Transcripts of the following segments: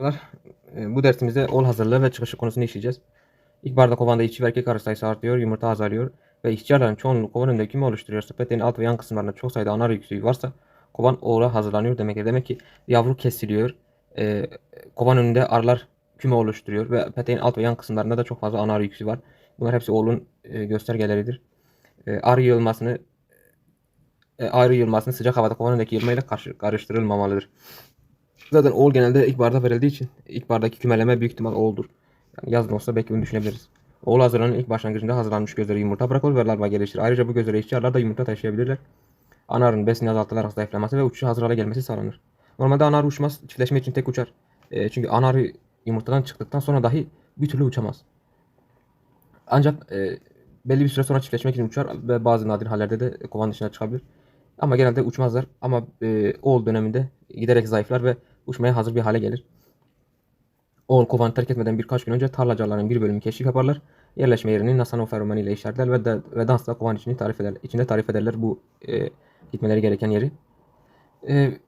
Ee, Bu dersimizde ol hazırlığı ve çıkışı konusunu işleyeceğiz. İlk barda kovanda işçi ve erkek arı sayısı artıyor, yumurta azalıyor ve işçi arıların çoğunluğu kovanın önünde küme oluşturuyorsa peteğin alt ve yan kısımlarında çok sayıda ana arı yüksüğü varsa kovan oğula hazırlanıyor demektir. Demek ki yavru kesiliyor, ee, kovan önünde arılar küme oluşturuyor ve peteğin alt ve yan kısımlarında da çok fazla ana arı yüksüğü var. Bunlar hepsi oğlun e, göstergeleridir. E, arı yığılmasını e, arı yığılmasını sıcak havada kovan önündeki yığılmayla karşı, karıştırılmamalıdır. Zaten oğul genelde ilk barda verildiği için ilk bardaki kümeleme büyük ihtimal oğuldur. Yani yazın olsa belki bunu düşünebiliriz. Oğul hazırlanan ilk başlangıcında hazırlanmış gözleri yumurta bırakılır ve larva gelişir. Ayrıca bu gözlere işçi arılar da yumurta taşıyabilirler. Ana arının besini azaltılarak zayıflaması ve uçuşu hazır hale gelmesi sağlanır. Normalde ana arı uçmaz. Çiftleşme için tek uçar. E, çünkü ana arı yumurtadan çıktıktan sonra dahi bir türlü uçamaz. Ancak e, belli bir süre sonra çiftleşmek için uçar ve bazı nadir hallerde de kovan dışına çıkabilir. Ama genelde uçmazlar. Ama e, oğul döneminde giderek zayıflar ve uçmaya hazır bir hale gelir. Oğul kovanı terk etmeden birkaç gün önce tarlacıların bir bölümü keşif yaparlar. Yerleşme yerini Nasano feromani ile işaretler ve, de, ve dansla kovan içini tarif eder, içinde tarif ederler bu e, gitmeleri gereken yeri. E,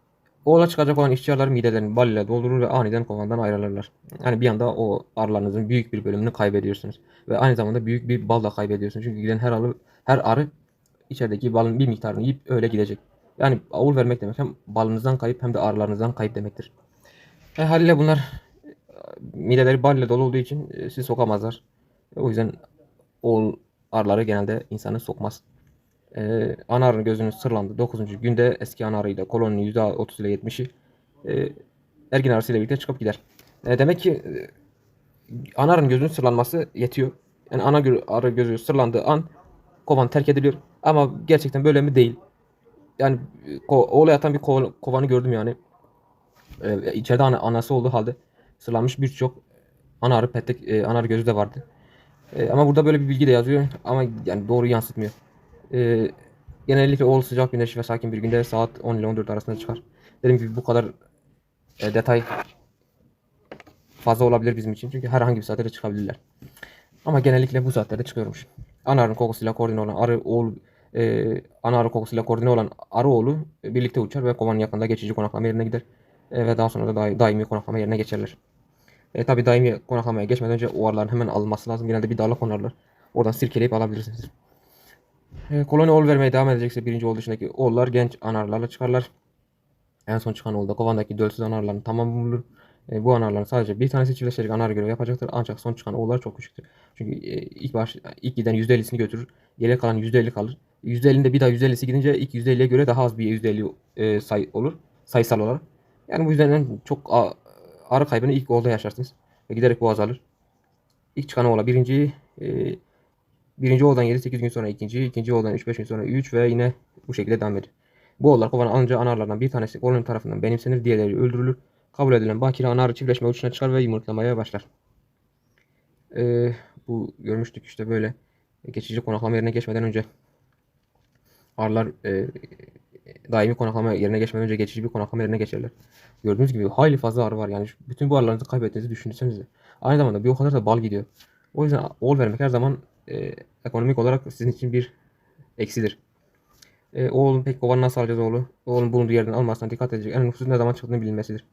oğula çıkacak olan işçi arılar midelerini bal ile doldurur ve aniden kovandan ayrılırlar. Yani bir anda o arılarınızın büyük bir bölümünü kaybediyorsunuz. Ve aynı zamanda büyük bir bal da kaybediyorsunuz. Çünkü giden her arı, her arı içerideki balın bir miktarını yiyip öyle gidecek. Yani avul vermek demek hem balınızdan kayıp hem de arılarınızdan kayıp demektir. E, haliyle bunlar e, mideleri bal ile dolu olduğu için e, sizi sokamazlar. E, o yüzden oğul arıları genelde insanı sokmaz. E, ana arının gözünün sırlandı. 9. günde eski ana arıyla koloninin %30 ile 70'i e, ergin arısıyla birlikte çıkıp gider. E, demek ki e, ana arının gözünün sırlanması yetiyor. Yani ana arı gözü sırlandığı an kovan terk ediliyor. Ama gerçekten böyle mi değil. Yani ko- oğla yatan bir kova- kovanı gördüm yani. Ee, içeride ana- anası olduğu halde sırlanmış birçok ana arı petek e, ana gözü de vardı. E, ama burada böyle bir bilgi de yazıyor ama yani doğru yansıtmıyor. E, genellikle oğul sıcak güneş ve sakin bir günde saat 10 ile 14 arasında çıkar. Dediğim gibi bu kadar e, detay fazla olabilir bizim için. Çünkü herhangi bir saatte de çıkabilirler. Ama genellikle bu saatlerde çıkıyormuş. Ana arının kokusuyla koordine olan arı oğul e, ana arı kokusuyla koordine olan arı oğlu e, birlikte uçar ve kovanın yakında geçici konaklama yerine gider. E, ve daha sonra da da- daimi konaklama yerine geçerler. E, tabi daimi konaklamaya geçmeden önce o arıların hemen alınması lazım. Genelde bir dala konarlar. Oradan sirkeleyip alabilirsiniz. E, koloni oğul vermeye devam edecekse birinci oğul dışındaki oğullar genç ana arılarla çıkarlar. En son çıkan oğulda kovandaki dölsüz ana arıların tamamı bulunur. E, bu ana arıların sadece bir tanesi çiftleşerek ana arı görevi yapacaktır. Ancak son çıkan oğullar çok küçüktür. Çünkü e, ilk baş ilk giden %50'sini götürür. Geriye kalan %50 kalır. %50'inde bir daha %50'si gidince ilk %50'ye göre daha az bir %50 e, say olur. Sayısal olarak. Yani bu yüzden en çok a- kaybını ilk oğulda yaşarsınız. Ve giderek bu azalır. İlk çıkan oğula birinci e, birinci oğuldan 7-8 gün sonra ikinci, ikinci oğuldan 3-5 gün sonra 3 ve yine bu şekilde devam eder. Bu oğullar kovana alınca ana arılardan bir tanesi koloni tarafından benimsenir, diğerleri öldürülür. Kabul edilen bakire ana arı çiftleşme uçuşuna çıkar ve yumurtlamaya başlar. Ee, bu görmüştük işte böyle geçici konaklama yerine geçmeden önce arılar e, daimi konaklama yerine geçmeden önce geçici bir konaklama yerine geçerler. Gördüğünüz gibi hayli fazla arı var yani bütün bu arılarınızı kaybettiğinizi düşünsenize. Aynı zamanda bir o kadar da bal gidiyor. O yüzden oğul vermek her zaman e, ekonomik olarak sizin için bir eksidir. E, oğlun peki kovanı nasıl alacağız oğlu? Oğlun bulunduğu yerden almasına dikkat edecek. En önemli husus ne zaman çıktığını bilinmesidir.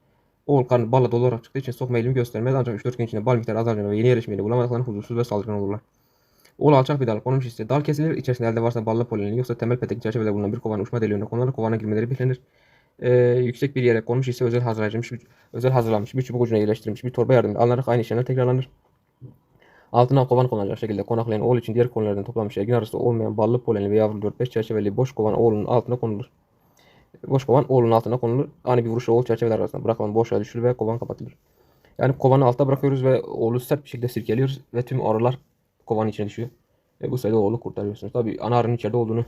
Oğul karnı balla dolu olarak çıktığı için sokma eğilimi göstermez ancak 3-4 gün içinde bal miktarı azalacağını ve yeni yerleşmeyi bulamadıklarını huzursuz ve saldırgan olurlar. Oğul alçak bir dal konmuş ise dal kesilir. İçerisinde elde varsa ballı polenli yoksa temel petek çerçevede bulunan bir kovan uçma deliğine konularak kovana girmeleri beklenir. Ee, yüksek bir yere konmuş ise özel hazırlanmış, bir, özel hazırlanmış bir çubuk ucuna yerleştirilmiş bir torba yardımıyla alınarak aynı işlemler tekrarlanır. Altına kovan konulacak şekilde konaklayan oğul için diğer konulardan toplanmış ergin arasında olmayan ballı polenli ve yavru 4-5 çerçeveli boş kovan oğlunun altına konulur. Boş kovan oğlunun altına konulur. Ani bir vuruşla oğul çerçeveler arasında bırakılan boşluğa düşürülür ve kovan kapatılır. Yani kovanı altta bırakıyoruz ve oğlu sert bir şekilde sirkeliyoruz ve tüm arılar kovanın içine düşüyor. Ve bu sayede oğlu kurtarıyorsunuz. Tabi ana arının içeride olduğunu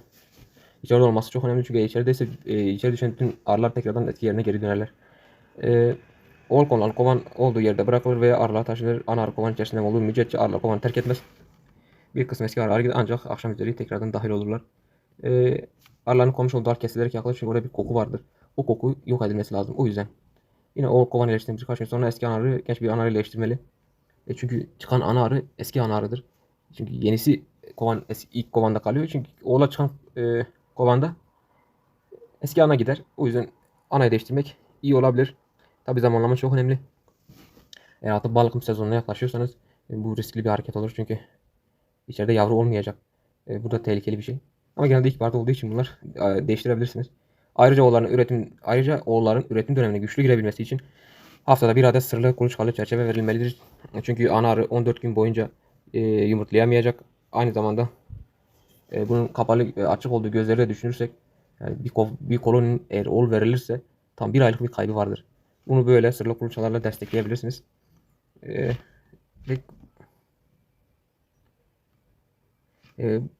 içeride olması çok önemli çünkü içerideyse e, içeri düşen bütün arılar tekrardan etki yerine geri dönerler. E, oğul konulan kovan olduğu yerde bırakılır veya arılar taşınır. Ana arı kovan içerisinde olduğu müddetçe arılar kovanı terk etmez. Bir kısmı eski arılar gider ancak akşam üzeri tekrardan dahil olurlar. E, arıların konmuş olduğu dal kesilerek yakılır çünkü orada bir koku vardır. O koku yok edilmesi lazım. O yüzden yine o kovan iyileştiğimiz birkaç gün sonra eski ana arı genç bir ana arı. E çünkü çıkan ana arı eski ana arıdır. Çünkü yenisi kovan es- ilk kovanda kalıyor. Çünkü oğula çıkan e, kovanda eski ana gider. O yüzden anayı değiştirmek iyi olabilir. Tabi zamanlama çok önemli. Eğer atıp balıkım sezonuna yaklaşıyorsanız e, bu riskli bir hareket olur çünkü içeride yavru olmayacak. E, bu da tehlikeli bir şey. Ama genelde ilkbaharda olduğu için bunlar e, değiştirebilirsiniz. Ayrıca oğulların üretim ayrıca oğulların üretim dönemine güçlü girebilmesi için haftada bir adet sırlı kuluçkalı çerçeve verilmelidir. Çünkü ana arı 14 gün boyunca e, yumurtlayamayacak. Aynı zamanda e, bunun kapalı açık olduğu gözleri de düşünürsek yani bir, kol, bir koloninin eğer oğul verilirse tam bir aylık bir kaybı vardır. Bunu böyle sırlı kuluçkalarla destekleyebilirsiniz. E, ve e,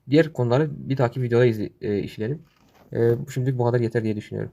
diğer konuları bir dahaki videoda izle, e, işleyelim. E, şimdilik bu kadar yeter diye düşünüyorum.